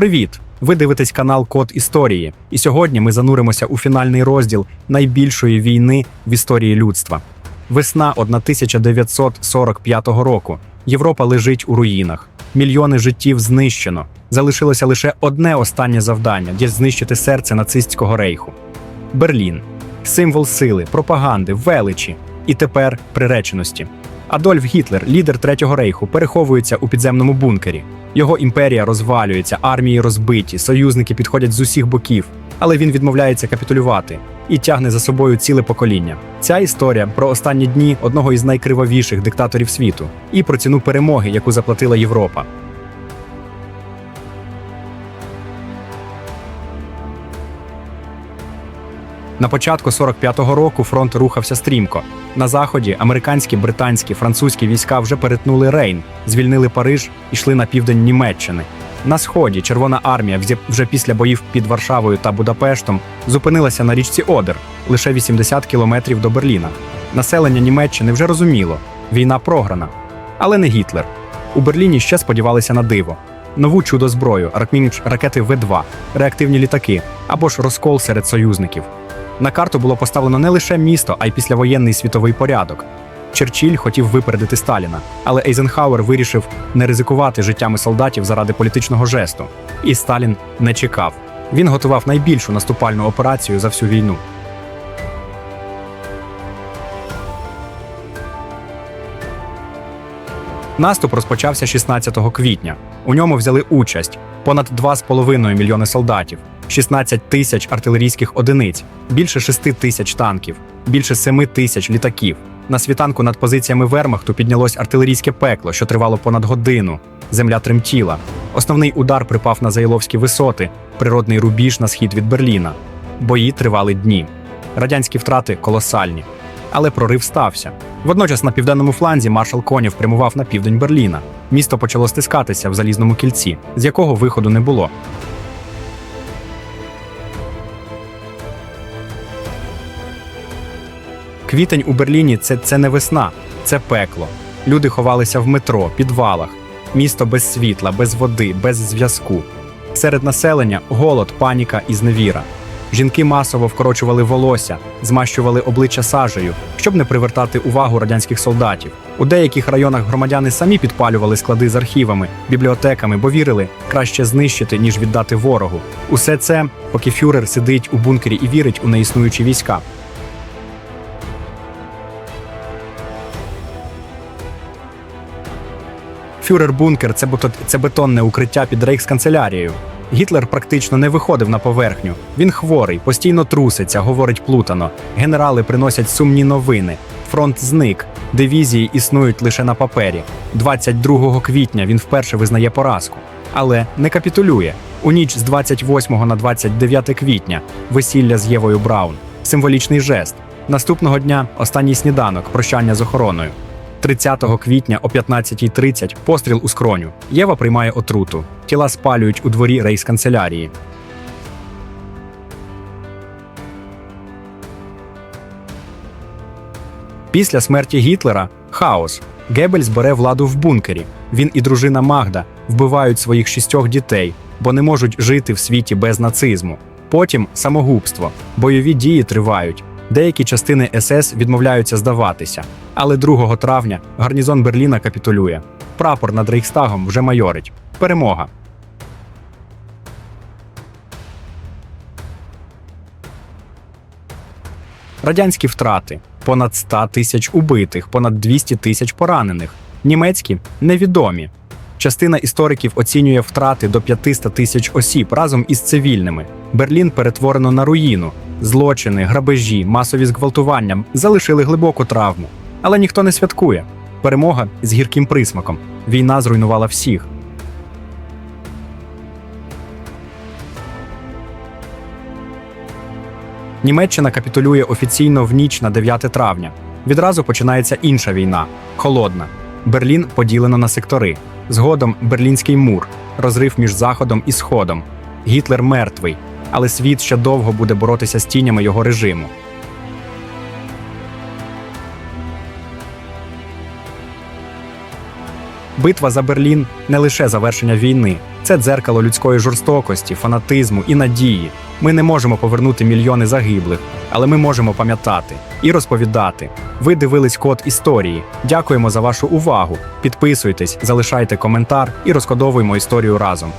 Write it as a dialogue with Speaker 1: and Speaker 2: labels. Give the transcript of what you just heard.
Speaker 1: Привіт! Ви дивитесь канал Код Історії, і сьогодні ми зануримося у фінальний розділ найбільшої війни в історії людства. Весна 1945 року. Європа лежить у руїнах. Мільйони життів знищено. Залишилося лише одне останнє завдання де знищити серце нацистського рейху. Берлін символ сили, пропаганди, величі і тепер приреченості. Адольф Гітлер, лідер Третього рейху, переховується у підземному бункері. Його імперія розвалюється, армії розбиті, союзники підходять з усіх боків, але він відмовляється капітулювати і тягне за собою ціле покоління. Ця історія про останні дні одного із найкривавіших диктаторів світу і про ціну перемоги, яку заплатила Європа. На початку 45-го року фронт рухався стрімко. На заході американські, британські, французькі війська вже перетнули Рейн, звільнили Париж і йшли на південь Німеччини. На сході Червона армія вже після боїв під Варшавою та Будапештом зупинилася на річці Одер, лише 80 кілометрів до Берліна. Населення Німеччини вже розуміло, війна програна. Але не Гітлер. У Берліні ще сподівалися на диво. Нову чудо зброю, ракети В-2, реактивні літаки або ж розкол серед союзників. На карту було поставлено не лише місто, а й післявоєнний світовий порядок. Черчилль хотів випередити Сталіна, але Ейзенхауер вирішив не ризикувати життями солдатів заради політичного жесту. І Сталін не чекав. Він готував найбільшу наступальну операцію за всю війну. Наступ розпочався 16 квітня. У ньому взяли участь понад 2,5 мільйони солдатів, 16 тисяч артилерійських одиниць, більше 6 тисяч танків, більше 7 тисяч літаків. На світанку над позиціями Вермахту піднялось артилерійське пекло, що тривало понад годину. Земля тремтіла. Основний удар припав на Заїловські висоти, природний рубіж на схід від Берліна. Бої тривали дні. Радянські втрати колосальні. Але прорив стався. Водночас на південному фланзі маршал Конєв прямував на південь Берліна. Місто почало стискатися в залізному кільці, з якого виходу не було. Квітень у Берліні це, це не весна, це пекло. Люди ховалися в метро, підвалах, місто без світла, без води, без зв'язку. Серед населення голод, паніка і зневіра. Жінки масово вкорочували волосся, змащували обличчя сажею, щоб не привертати увагу радянських солдатів. У деяких районах громадяни самі підпалювали склади з архівами, бібліотеками, бо вірили краще знищити, ніж віддати ворогу. Усе це, поки фюрер сидить у бункері і вірить у неіснуючі війська. Фюрер-бункер це, це бетонне укриття під рейхсканцелярією. Гітлер практично не виходив на поверхню. Він хворий, постійно труситься, говорить плутано. Генерали приносять сумні новини. Фронт зник. Дивізії існують лише на папері. 22 квітня він вперше визнає поразку. Але не капітулює. У ніч з 28 на 29 квітня весілля з Євою Браун. Символічний жест. Наступного дня останній сніданок, прощання з охороною. 30 квітня о 15.30 постріл у скроню. Єва приймає отруту. Тіла спалюють у дворі рейсканцелярії. Після смерті Гітлера хаос. Геббельс бере владу в бункері. Він і дружина Магда вбивають своїх шістьох дітей, бо не можуть жити в світі без нацизму. Потім самогубство. Бойові дії тривають. Деякі частини СС відмовляються здаватися. Але 2 травня гарнізон Берліна капітулює. Прапор над Рейхстагом вже майорить. Перемога. Радянські втрати понад 100 тисяч убитих, понад 200 тисяч поранених. Німецькі невідомі. Частина істориків оцінює втрати до 500 тисяч осіб разом із цивільними. Берлін перетворено на руїну. Злочини, грабежі, масові зґвалтування залишили глибоку травму. Але ніхто не святкує. Перемога з гірким присмаком. Війна зруйнувала всіх. Німеччина капітулює офіційно в ніч на 9 травня. Відразу починається інша війна холодна. Берлін поділено на сектори. Згодом Берлінський мур, розрив між Заходом і Сходом. Гітлер мертвий, але світ ще довго буде боротися з тінями його режиму. Битва за Берлін не лише завершення війни, Це дзеркало людської жорстокості, фанатизму і надії. Ми не можемо повернути мільйони загиблих, але ми можемо пам'ятати і розповідати. Ви дивились код історії. Дякуємо за вашу увагу. Підписуйтесь, залишайте коментар і розкодовуємо історію разом.